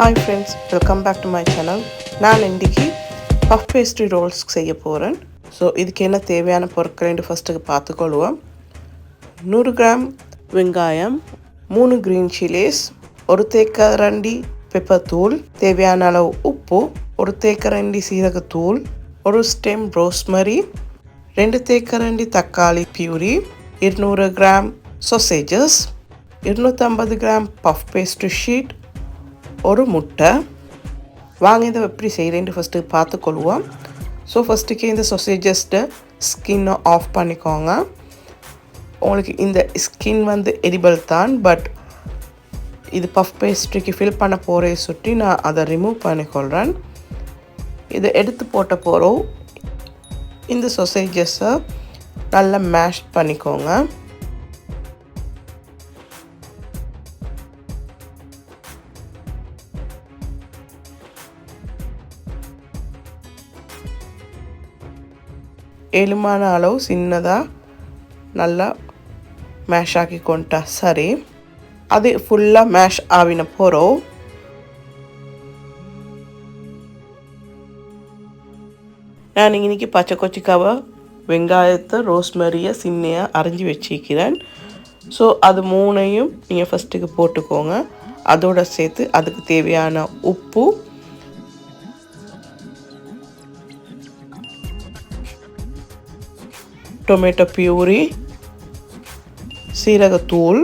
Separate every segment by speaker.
Speaker 1: Hi friends welcome back to my channel நான் இன்றைக்கி puff pastry Rolle's செய்ய போகிறேன் ஸோ இதுக்கு என்ன தேவையான பொருட்கள் ஃபஸ்ட்டுக்கு பார்த்துக்கொள்வோம். நூறு கிராம் வெங்காயம் மூணு க்ரீன் சில்லிஸ் ஒரு தேக்கரண்டி பெப்பர் தூள் தேவையான அளவு உப்பு ஒரு தேக்கரண்டி சீரகத்தூள் ஒரு ஸ்டெம் ரோஸ்மரி ரெண்டு தேக்கரண்டி தக்காளி பியூரி இருநூறு கிராம் சொசேஜஸ் இருநூற்றம்பது கிராம் பஃப் பேஸ்ட்ரி ஷீட் ஒரு முட்டை. வாங்க இதை எப்படி செய்கிறேன்ட்டு ஃபஸ்ட்டு பார்த்துக்கொள்வோம் ஸோ ஃபஸ்ட்டுக்கு இந்த சொசேஜஸ்ட்டு ஸ்கின்னை ஆஃப் பண்ணிக்கோங்க. உங்களுக்கு இந்த ஸ்கின் வந்து எரிபல் தான் பட் இது பஃப் பேஸ்ட்ரிக்கு ஃபில் பண்ண போகிறே சுற்றி நான் அதை ரிமூவ் பண்ணிக்கொள்கிறேன் இதை எடுத்து போட்ட போகிறோம் இந்த சொசைஜஸை நல்லா மேஷ் பண்ணிக்கோங்க. எலுமான அளவு சின்னதாக நல்லா மேஷ் ஆக்கி கொண்டா சரி. அது ஃபுல்லாக மேஷ் ஆவின போகிறோம் நான் இன்றைக்கி பச்சை கொச்சிக்காவை வெங்காயத்தை ரோஸ்மரியை சின்னையாக அரைஞ்சி வச்சிக்கிறேன் ஸோ அது மூணையும் நீங்கள் ஃபஸ்ட்டுக்கு போட்டுக்கோங்க. அதோடு சேர்த்து அதுக்கு தேவையான உப்பு டொமேட்டோ பியூரி சீரகத்தூள்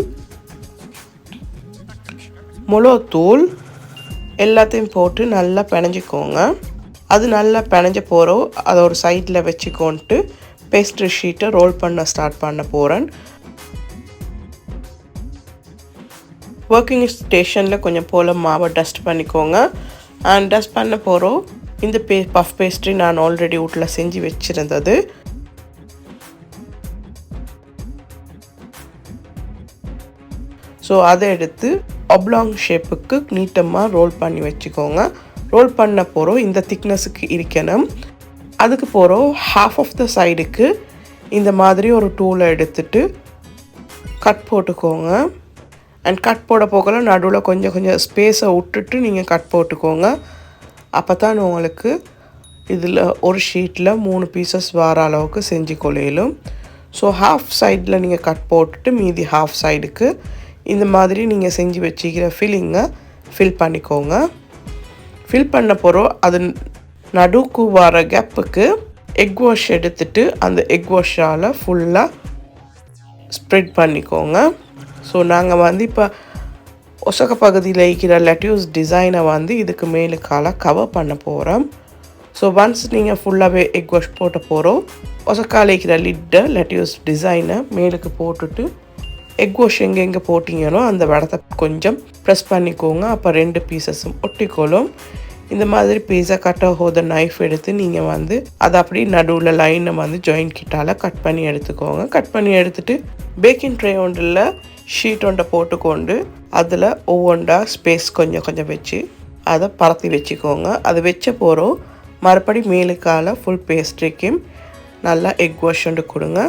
Speaker 1: மிளகுத்தூள் எல்லாத்தையும் போட்டு நல்லா பிணைஞ்சிக்கோங்க அது நல்லா பிணைஞ்ச போகிறோம் அதை ஒரு சைடில் வச்சுக்கோன்ட்டு பேஸ்ட்ரி ஷீட்டை ரோல் பண்ண ஸ்டார்ட் பண்ண போகிறேன் ஒர்க்கிங் ஸ்டேஷனில் கொஞ்சம் போல் மாவை டஸ்ட் பண்ணிக்கோங்க அண்ட் டஸ்ட் பண்ண போகிறோம் இந்த பே பஃப் பேஸ்ட்ரி நான் ஆல்ரெடி வீட்டில் செஞ்சு வச்சுருந்தது ஸோ அதை எடுத்து ஒப்லாங் ஷேப்புக்கு நீட்டமாக ரோல் பண்ணி வச்சுக்கோங்க. ரோல் பண்ண போகிறோம் இந்த திக்னஸுக்கு இருக்கணும். அதுக்கு போகிறோம் ஹாஃப் ஆஃப் த சைடுக்கு இந்த மாதிரி ஒரு டூலை எடுத்துட்டு கட் போட்டுக்கோங்க. அண்ட் கட் போட போகல நடுவில் கொஞ்சம் கொஞ்சம் ஸ்பேஸை விட்டுட்டு நீங்கள் கட் போட்டுக்கோங்க. அப்போ தான் உங்களுக்கு இதில் ஒரு ஷீட்டில் மூணு பீசஸ் வர அளவுக்கு செஞ்சு கொள்ளையிலும் ஸோ ஹாஃப் சைடில் நீங்கள் கட் போட்டுட்டு மீதி ஹாஃப் சைடுக்கு இந்த மாதிரி நீங்கள் செஞ்சு வச்சுக்கிற ஃபில்லிங்கை ஃபில் பண்ணிக்கோங்க. ஃபில் பண்ண போகிறோம் அது நடுக்கு வர கேப்புக்கு எக் வாஷ் எடுத்துட்டு அந்த எக் வாஷால் ஃபுல்லாக ஸ்ப்ரெட் பண்ணிக்கோங்க. ஸோ நாங்கள் வந்து இப்போ ஒசக பகுதியில் இருக்கிற லெட்யூஸ் டிசைனை வந்து இதுக்கு மேலுக்கால கவர் பண்ண போகிறோம் ஸோ ஒன்ஸ் நீங்கள் ஃபுல்லாகவே எக் வாஷ் போட்ட போகிறோம் ஒசக்கால இருக்கிற லிட்டை லெட்யூஸ் டிசைனை மேலுக்கு போட்டுட்டு எக் வாஷ் எங்கே எங்கே போட்டிங்களோ அந்த இடத்த கொஞ்சம் ப்ரெஸ் பண்ணிக்கோங்க. அப்போ ரெண்டு பீசஸும் ஒட்டிக்கொள்ளும். இந்த மாதிரி பீஸா கட்ட ஹோத நைஃப் எடுத்து நீங்கள் வந்து அதை அப்படி நடுவில் லைனை வந்து ஜாயின் கிட்டால் கட் பண்ணி எடுத்துக்கோங்க. கட் பண்ணி எடுத்துட்டு பேக்கிங் ட்ரே ஒன்றில் ஷீட் ஒன்றை போட்டுக்கொண்டு அதில் ஒவ்வொன்றா ஸ்பேஸ் கொஞ்சம் கொஞ்சம் வச்சு அதை பரத்தி வச்சுக்கோங்க. அது வச்ச போகிறோம் மறுபடி மேலுக்கால ஃபுல் பேஸ்ட்ரிக்கும் நல்லா எக் வாஷ் ஒன்று கொடுங்க.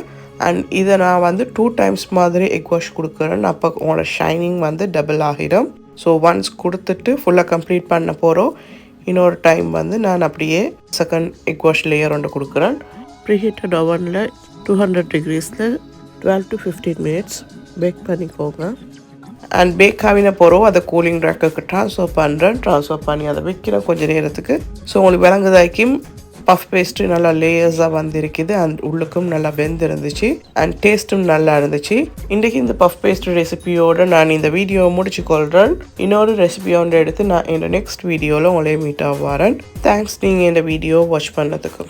Speaker 1: அண்ட் இதை நான் வந்து டூ டைம்ஸ் மாதிரி எக் வாஷ் கொடுக்குறேன். அப்போ உங்களோட ஷைனிங் வந்து டபுள் ஆகிடும். ஸோ ஒன்ஸ் கொடுத்துட்டு ஃபுல்லாக கம்ப்ளீட் பண்ண போகிறோம் இன்னொரு டைம் வந்து நான் அப்படியே செகண்ட் எக் வாஷ் லேயர் ஒன்று கொடுக்குறேன். ப்ரீஹீட்டட் ஓவனில் two hundred டிகிரிஸில் twelve to fifteen minutes bake பண்ணிக்கோங்க. அண்ட் பேக் ஆகின போகிறோம் அதை கூலிங் ட்ராக்குக்கு ட்ரான்ஸ்ஃபர் பண்ணுறேன் ட்ரான்ஸ்ஃபர் பண்ணி அதை வைக்கிறேன் கொஞ்சம் நேரத்துக்கு. ஸோ உங்களுக்கு விளங்குதாக்கும் பஃப் பேஸ்ட்டு நல்லா லேயர்ஸாக வந்திருக்குது. அண்ட் உள்ளுக்கும் நல்லா வெந்திருந்துச்சு அண்ட் டேஸ்ட்டும் நல்லா இருந்துச்சு. இன்றைக்கு இந்த பஃப் பேஸ்ட் ரெசிபியோடு நான் இந்த வீடியோவை முடிச்சு கொள்கிறேன் இன்னொரு ரெசிபியோட எடுத்து நான் என்னோட நெக்ஸ்ட் வீடியோவில் உங்களே மீட் ஆவாரன் தேங்க்ஸ் நீங்கள் இந்த வீடியோ வாட்ச் பண்ணதுக்கு.